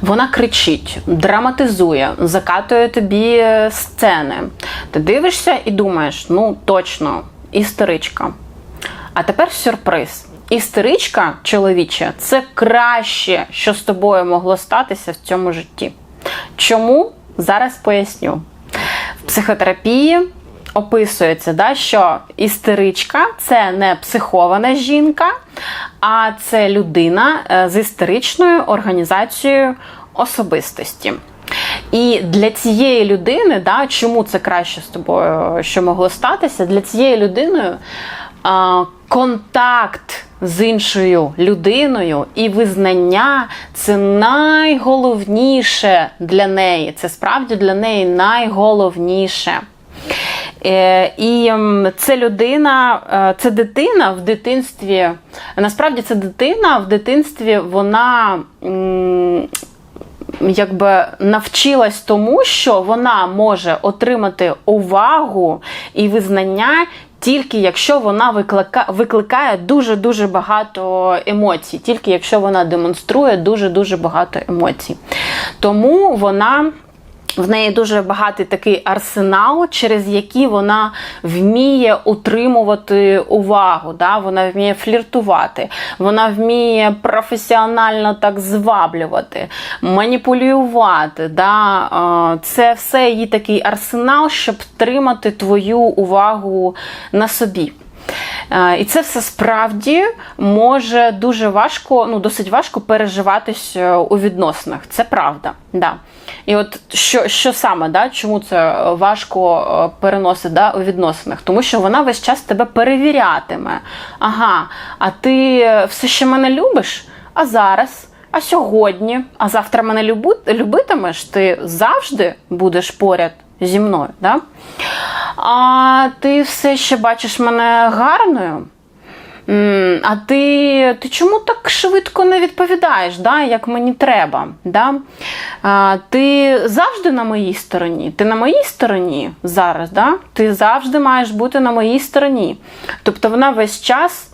Вона кричить, драматизує, закатує тобі е, сцени. Ти дивишся і думаєш, ну точно, істеричка. А тепер сюрприз. Істеричка, чоловіче, це краще, що з тобою могло статися в цьому житті. Чому? Зараз поясню. В психотерапії описується, да, що істеричка це не психована жінка, а це людина е, з істеричною організацією особистості. І для цієї людини, да, чому це краще з тобою, що могло статися, для цієї людини а, контакт з іншою людиною і визнання це найголовніше для неї. Це справді для неї найголовніше. Е, І це людина, е, це дитина в дитинстві. Насправді це дитина в дитинстві, вона. Якби навчилась тому, що вона може отримати увагу і визнання тільки якщо вона виклика, викликає дуже дуже багато емоцій, тільки якщо вона демонструє дуже дуже багато емоцій. Тому вона. В неї дуже багатий такий арсенал, через який вона вміє утримувати увагу. Да? Вона вміє фліртувати, вона вміє професіонально так зваблювати, маніпулювати. Да? Це все її такий арсенал, щоб тримати твою увагу на собі. Е, І це все справді може дуже важко, ну досить важко переживатись е, у відносинах. Це правда. Да. І от що, що саме, да, чому це важко е, переносити да, у відносинах? Тому що вона весь час тебе перевірятиме. Ага, а ти все ще мене любиш? А зараз? А сьогодні? А завтра мене любитимеш? Ти завжди будеш поряд зі мною. Да? А ти все ще бачиш мене гарною? А ти, ти чому так швидко не відповідаєш, да, як мені треба? Да? А, ти завжди на моїй стороні. Ти на моїй стороні зараз, да? ти завжди маєш бути на моїй стороні. Тобто вона весь час.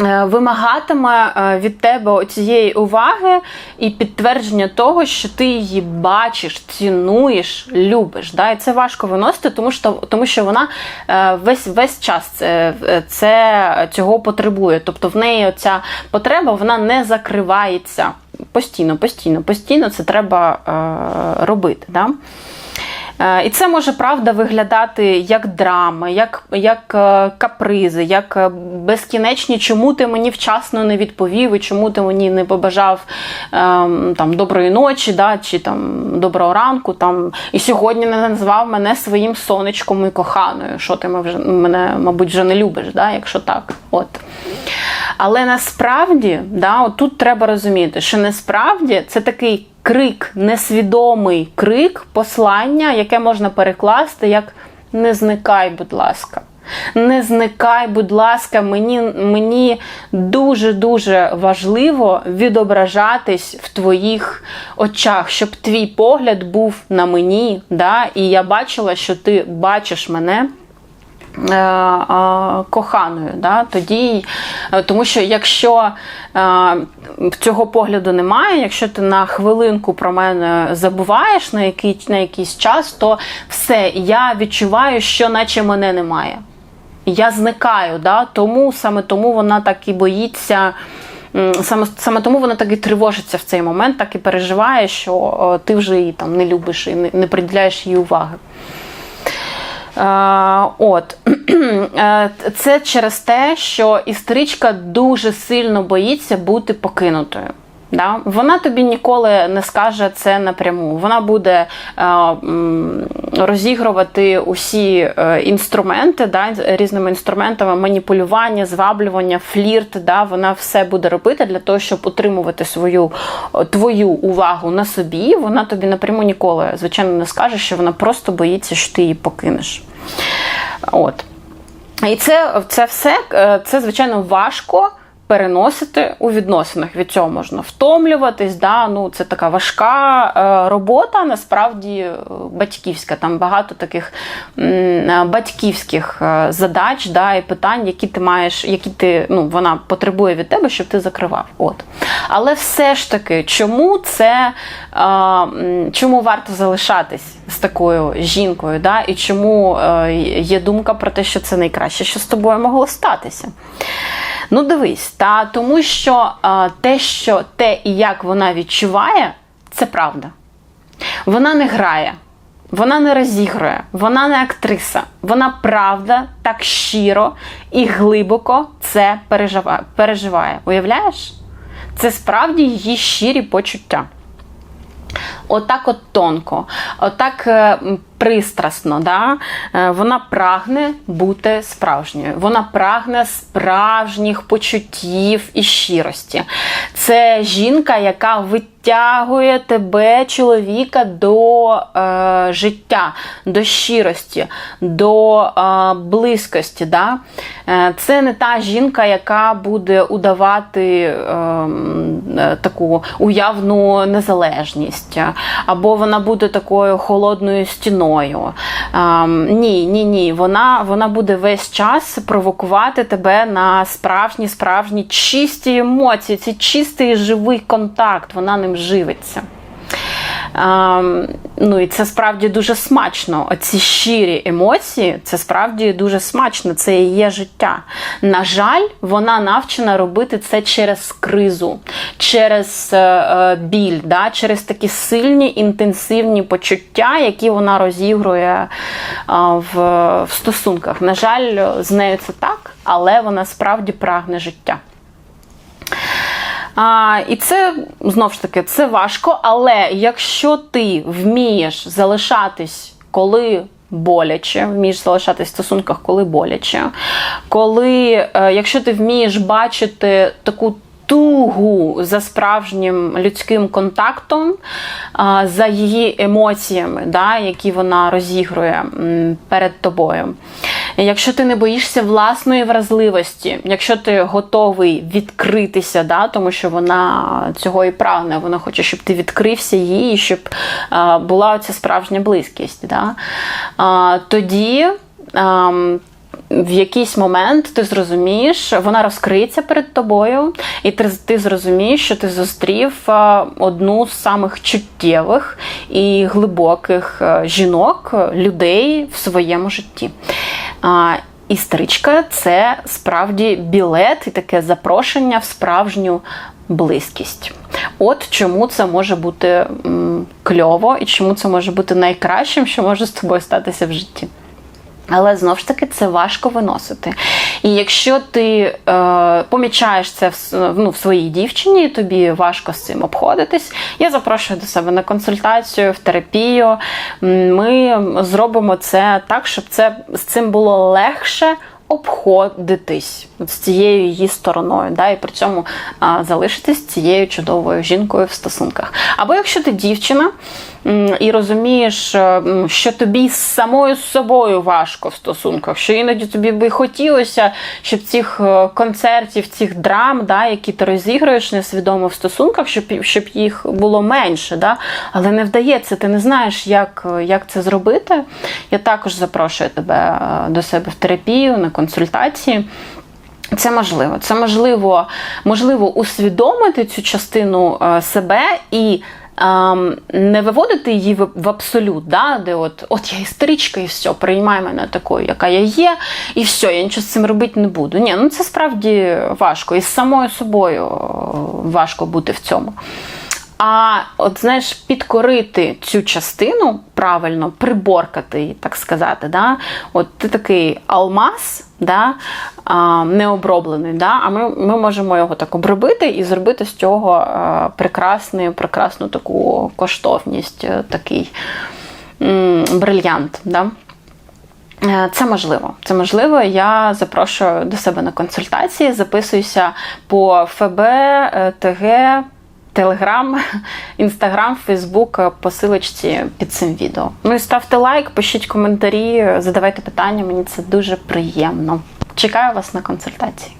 Е, Вимагатиме е, від тебе цієї уваги і підтвердження того, що ти її бачиш, цінуєш, любиш. Да? І це важко виносити, тому що, тому що вона е, весь весь час це, це цього потребує. Тобто в неї ця потреба вона не закривається постійно, постійно, постійно це треба е, робити. Да? Е, І це може правда виглядати як драма, як, як е, капризи, як е, безкінечні, чому ти мені вчасно не відповів, і чому ти мені не побажав ем, там, доброї ночі, да, чи там доброго ранку, там, і сьогодні не назвав мене своїм сонечком і коханою. Що ти мене, мабуть, вже не любиш, да, якщо так. От. Але насправді, да, от тут треба розуміти, що насправді це такий крик, несвідомий крик, послання, яке можна перекласти як не зникай, будь ласка. Не зникай, будь ласка, мені, мені дуже-дуже важливо відображатись в твоїх очах, щоб твій погляд був на мені, да? і я бачила, що ти бачиш мене коханою. Да? Тоді, е, тому що якщо е, цього погляду немає, якщо ти на хвилинку про мене забуваєш на, який, на якийсь час, то все, я відчуваю, що наче мене немає. Я зникаю, да? тому саме тому вона так і боїться. Саме, саме тому вона так і тривожиться в цей момент, так і переживає, що ти вже її там не любиш і не, не приділяєш їй уваги. Е, От Е, це через те, що істеричка дуже сильно боїться бути покинутою. Да? Вона тобі ніколи не скаже це напряму. Вона буде е, розігрувати усі е, інструменти да, різними інструментами маніпулювання, зваблювання, флірт. Да? Вона все буде робити для того, щоб утримувати свою твою увагу на собі. Вона тобі напряму ніколи, звичайно, не скаже, що вона просто боїться, що ти її покинеш. От. І це, це все, е, це, звичайно, важко переносити у відносинах. Від цього можна втомлюватись. Да? Ну, Це така важка е, робота, насправді е, батьківська. Там багато таких е, батьківських задач да, і питань, які ти маєш, які ти, ну, вона потребує від тебе, щоб ти закривав. От. Але все ж таки, чому це чому варто залишатись з такою жінкою? Да? І чому є думка про те, що це найкраще, що з тобою могло статися? Ну, дивись, та тому що е, те, що те і як вона відчуває, це правда. Вона не грає, вона не розігрує, вона не актриса. Вона правда так щиро і глибоко це переживає. Уявляєш? Це справді її щирі почуття. Отак от тонко, отак е, пристрасно, да? Е, вона прагне бути справжньою. Вона прагне справжніх почуттів і щирості. Це жінка, яка витягує тебе, чоловіка, до е, життя, до щирості, до е, близькості. Да? Е, це не та жінка, яка буде удавати е, е, таку уявну незалежність, або вона буде такою холодною стіною. Ем, ні, ні, ні. Вона, вона буде весь час провокувати тебе на справжні, справжні чисті емоції, ці чистий живий контакт, вона ним живиться. Ем, ну і це справді дуже смачно. Оці щирі емоції, це справді дуже смачно, це і є життя. На жаль, вона навчена робити це через кризу, через е, е, біль, да? через такі сильні інтенсивні почуття, які вона розігрує е, в, в стосунках. На жаль, з нею це так, але вона справді прагне життя. А, І це знов ж таки це важко, але якщо ти вмієш залишатись, коли боляче, вмієш залишатись в стосунках, коли боляче, коли, е, якщо ти вмієш бачити таку тугу за справжнім людським контактом, а, за її емоціями, да, які вона розігрує перед тобою. Якщо ти не боїшся власної вразливості, якщо ти готовий відкритися, да, тому що вона цього і прагне, вона хоче, щоб ти відкрився їй, щоб а, була оця справжня близькість. Да, а, тоді. А, в якийсь момент ти зрозумієш, вона розкриється перед тобою, і ти, ти зрозумієш, що ти зустрів одну з самих чуттєвих і глибоких жінок, людей в своєму житті. А, Історичка це справді білет і таке запрошення в справжню близькість. От чому це може бути кльово і чому це може бути найкращим, що може з тобою статися в житті. Але знову ж таки це важко виносити. І якщо ти е, помічаєш це в, ну, в своїй дівчині, тобі важко з цим обходитись, я запрошую до себе на консультацію, в терапію. Ми зробимо це так, щоб це з цим було легше. Обходитись з цією її стороною, да, і при цьому а, залишитись цією чудовою жінкою в стосунках. Або якщо ти дівчина і розумієш, що тобі з самою собою важко в стосунках, що іноді тобі би хотілося, щоб цих е, концертів, цих драм, да, які ти розіграєш несвідомо в стосунках, щоб, щоб їх було менше, да, але не вдається, ти не знаєш, як, як це зробити. Я також запрошую тебе е, до себе в терапію, на консультації. Це можливо. Це можливо, можливо усвідомити цю частину е, себе і. Не виводити її в, в абсолют, да, де от от я істеричка, і все, приймай мене такою, яка я є, і все, я нічого з цим робити не буду. Ні, ну це справді важко. І з самою собою важко бути в цьому. А от знаєш, підкорити цю частину правильно, приборкати так сказати. Да? От ти такий алмаз, да? а, необроблений, да? а ми ми можемо його так обробити і зробити з цього а, прекрасний, прекрасну таку коштовність, такий м, брильянт. Да? Це можливо. Це можливо. Я запрошую до себе на консультації, записуюся по ФБ, ТГ. Телеграм, інстаграм, Фейсбук по силочці під цим відео. Ну і ставте лайк, пишіть коментарі, задавайте питання, мені це дуже приємно. Чекаю вас на консультації.